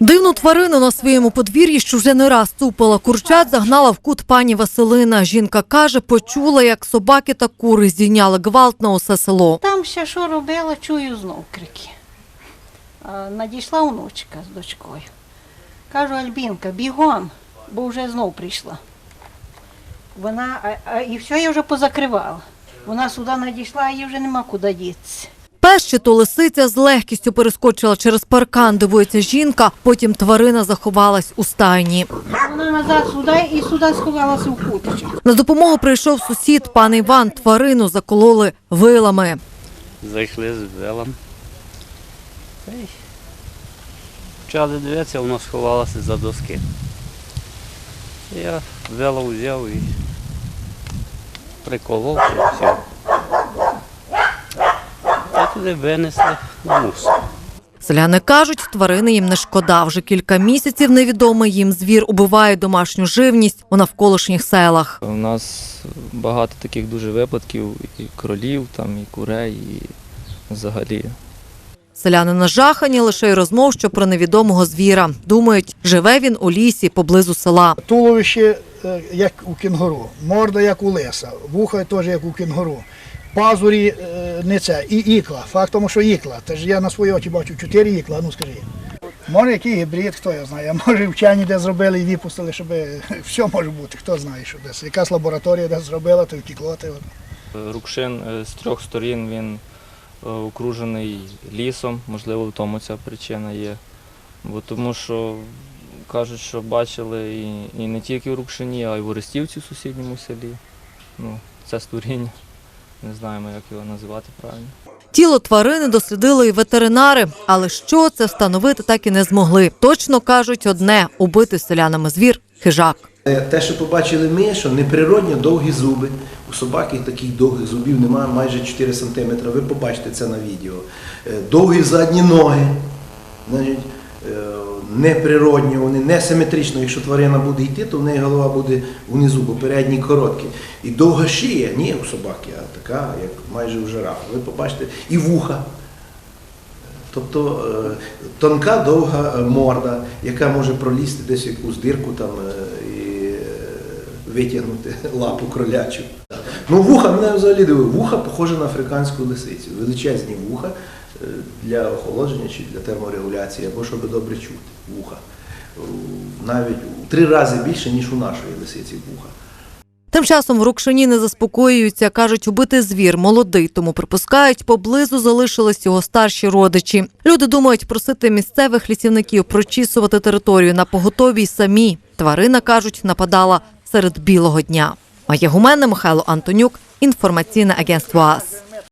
Дивну тварину на своєму подвір'ї, що вже не раз цупала курчат, загнала в кут пані Василина. Жінка каже, почула, як собаки та кури здійняли гвалт на усе село. Там ще що робила, чую знов крики. Надійшла внучка з дочкою. Кажу, Альбінка, бігом, бо вже знов прийшла. Вона, а, а, і все я вже позакривала. Вона сюди надійшла, а їй вже нема куди дітися. Пес чи то лисиця з легкістю перескочила через паркан, дивується жінка, потім тварина заховалась у стайні. Вона назад сюди і сюди сховалася в куточок. На допомогу прийшов сусід, пан Іван. Тварину закололи вилами. Зайшли з й Почали дивитися, воно сховалося за доски. Я вело взяв і приколов і все. Туди винесли на мусор. Селяни кажуть, тварини їм не шкода. Вже кілька місяців невідомий їм звір убиває домашню живність у навколишніх селах. У нас багато таких дуже випадків, і кролів, там, і курей, і взагалі. Селяни нажахані лише й розмов, що про невідомого звіра. Думають, живе він у лісі поблизу села. Туловище е, як у кінгуру, морда як у лиса, вуха теж як у кінгуру. Пазурі е, не це, і ікла. Факт тому, що ікла. Та я на свої очі бачу чотири ікла, ну скажи. Може, який гібрид, хто я знає. Може вчені де зробили і випустили, щоб все може бути, хто знає, що десь. Якась лабораторія десь зробила, то втекло. Рукшин е, з трьох сторін він е, окружений лісом, можливо, в тому ця причина є. Бо тому що кажуть, що бачили і, і не тільки в Рукшині, а й в Орестівці в сусідньому селі. Ну, це створіння. Не знаємо, як його називати правильно. Тіло тварини дослідили і ветеринари, але що це встановити так і не змогли. Точно кажуть одне убити селянами звір хижак. Е, Те, що побачили ми, що неприродно довгі зуби. У собаки таких довгих зубів немає майже 4 см. Ви побачите це на відео. Е, Довгі задні ноги. Е, неприродні, вони не симетрично. Якщо тварина буде йти, то в неї голова буде внизу, бо передні короткі. І довга шия, ні у собаки, а така, як майже у жирафа. Ви побачите, і вуха. Тобто е, тонка довга е, морда, яка може пролізти десь якусь дирку там і витягнути лапу кролячу. Ну, вуха мене взагалі дивує. Вуха похоже на африканську лисицю. Величезні вуха е, для охолодження чи для терморегуляції, або щоб добре чути вуха. Е, Навіть у три рази більше, ніж у нашої лисиці вуха. Тим часом в Рукшині не заспокоюються. кажуть, убитий звір молодий, тому припускають, поблизу залишились його старші родичі. Люди думають просити місцевих лісівників прочісувати територію на поготові й самі. Тварина кажуть, нападала серед білого дня. Має гуменна Михайло Антонюк. Інформаційне агентство АС.